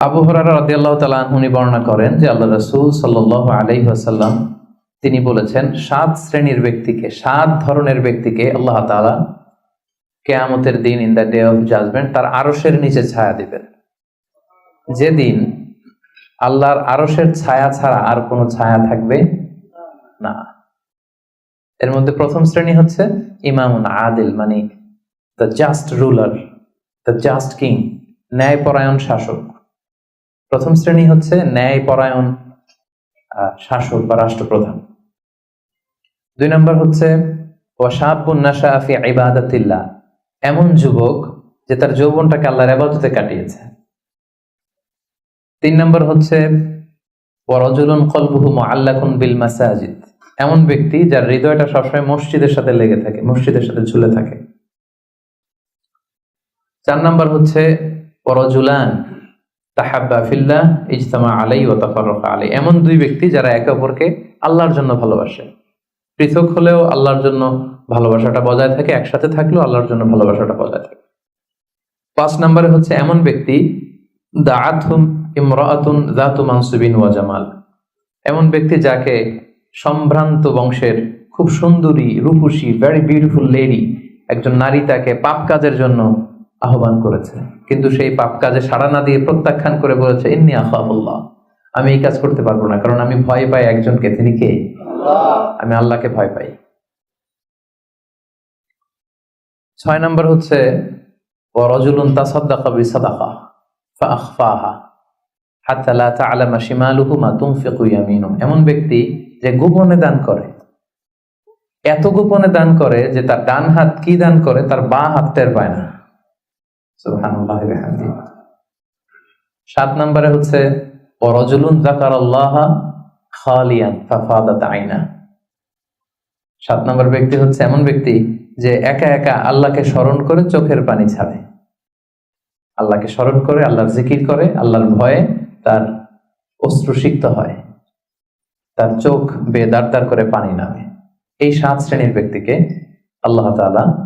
আবু হরারা বর্ণনা করেন যে আল্লাহ রাসূল সাল্লাল্লাহু আলাইহি ওয়াসাল্লাম তিনি বলেছেন, সাত শ্রেণির ব্যক্তিকে, সাত ধরনের ব্যক্তিকে আল্লাহ তাআলা কেয়ামতের দিন in the day of judgement তার আরশের নিচে ছায়া দিবেন। যেদিন আল্লাহর আরসের ছায়া ছাড়া আর কোনো ছায়া থাকবে না। এর মধ্যে প্রথম শ্রেণি হচ্ছে ইমামুন আদিল মানে the just ruler the just king ন্যায়পরায়ণ শাসক। প্রথম শ্রেণি হচ্ছে ন্যায়পরায়ণ আহ, শাসক বা রাষ্ট্রপ্রধান। দুই নম্বর হচ্ছে ওয়াশাবুন নাশা ফি ইবাদাতিল্লাহ। এমন যুবক যে তার যৌবনটাকে আল্লাহর ইবাদতে কাটিয়েছে। তিন নম্বর হচ্ছে ওয়ারাজুলুন কলবুহু মুআল্লাকুন বিল মাসাজিদ। এমন ব্যক্তি যার হৃদয়টা সবসময় মসজিদের সাথে লেগে থাকে মসজিদের সাথে ঝুলে থাকে। চার নাম্বার হচ্ছে ওয়ারাজুলান তাহাব্বা ইজতামা আলাই ও তাফাররাকা আলাই এমন দুই ব্যক্তি যারা একে অপরকে আল্লাহর জন্য ভালোবাসে। পৃথক হলেও আল্লাহর জন্য ভালোবাসাটা বজায় থাকে, একসাথে থাকলেও আল্লাহর জন্য ভালোবাসাটা বজায় থাকে। পাঁচ নম্বরে হচ্ছে এমন ব্যক্তি, দাআতহুম ইমরাআতুন যাতু মানসুবিন ওয়া জামাল। এমন ব্যক্তি যাকে সম্ভ্রান্ত বংশের খুব সুন্দরী, রূপসী ভেরি বিউটিফুল লেডি একজন নারী তাকে পাপ কাজের জন্য আহ্বান করেছে। কিন্তু সেই পাপ কাজে সাড়া না দিয়ে প্রত্যাখ্যান করে বলেছে ইন্নি আখাফুল্লাহ। আমি এই কাজ করতে পারব না কারণ আমি ভয় পাই একজনকে। তিনি কে? আমি আল্লাহকে ভয় পাই। ছয় নম্বর হচ্ছে এমন ব্যক্তি যে গোপনে দান করে। এত গোপনে দান করে যে তার ডান হাত কি দান করে? তার বাঁ হাত টের পায় না। সাত নম্বরে হচ্ছে সাত নম্বর ব্যক্তি হচ্ছে এমন ব্যক্তি যে একা একা আল্লাহকে স্মরণ করে চোখের পানি ছাড়ে। আল্লাহকে স্মরণ করে, আল্লাহর জিকির করে, আল্লাহর ভয়ে তার অশ্রুসিক্ত হয়। তার চোখ দাঁড় করে পানি নামে। এই সাত শ্রেণির ব্যক্তিকে আল্লাহ তাআলা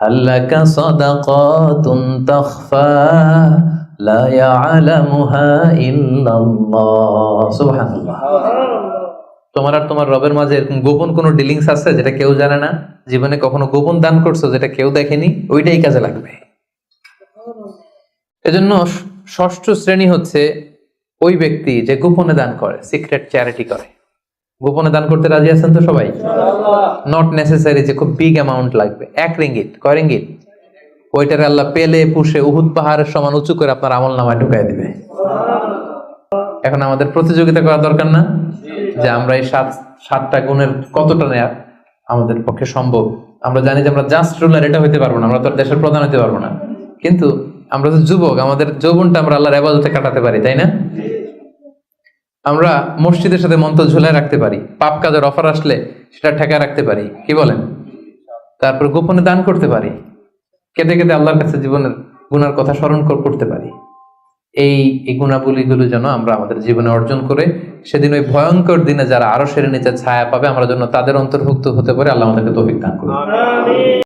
الله بينك أنت وبين الله هل لك صدقات تخفى لا يعلمها إلا الله سبحان الله তোমার আর তোমার রবের মাঝে এরকম গোপন কোনো ডিলিংস আছে যেটা কেউ জানে না জীবনে কখনো গোপন দান করছো যেটা কেউ দেখেনি ওইটাই কাজে লাগবে এজন্য ষ- ষষ্ঠ শ্রেণী হচ্ছে ওই ব্যক্তি যে গোপনে দান করে সিক্রেট চ্যারিটি করে গোপনে দান করতে রাজি আছেন তো সবাই? নট নেসেসারি যে খুব বিগ অ্যামাউন্ট লাগবে। এক রিঙ্গিট কয় রিঙ্গিট ওইটারে আল্লাহ পেলে পুষে উহুদ পাহাড়ের সমান উঁচু করে আপনার আমল নামায় ঢুকাই দিবে। এখন আমাদের প্রতিযোগিতা করা দরকার না? যে আমরা এই সাত সাতটা গুণের কতটা নেয়া আমাদের পক্ষে সম্ভব? আমরা জানি যে আমরা জাস্ট রুলার এটা হইতে পারব না আমরা তো দেশের প্রধান হইতে পারব না। কিন্তু আমরা তো যুবক আমাদের যৌবনটা আমরা আল্লাহর আবাদতে কাটাতে পারি তাই না? আমরা মসজিদের সাথে মন্ত্র ঝুলায় রাখতে পারি। পাপ কাজের অফার আসলে সেটা ঠেকায় রাখতে পারি। কি বলেন? তারপর গোপনে দান করতে পারি। কেঁদে কেঁদে আল্লাহর কাছে জীবনের গুনার কথা স্মরণ কর- করতে পারি। এই এই গুণাবলীগুলো যেন আমরা আমাদের জীবনে অর্জন করে সেদিন ওই ভয়ঙ্কর দিনে যারা আরও সেরে নিচে ছায়া পাবে, আমরা যেন তাদের অন্তর্ভুক্ত হতে পারে। আল্লাহ আমাদেরকে তৌফিক দান করুন।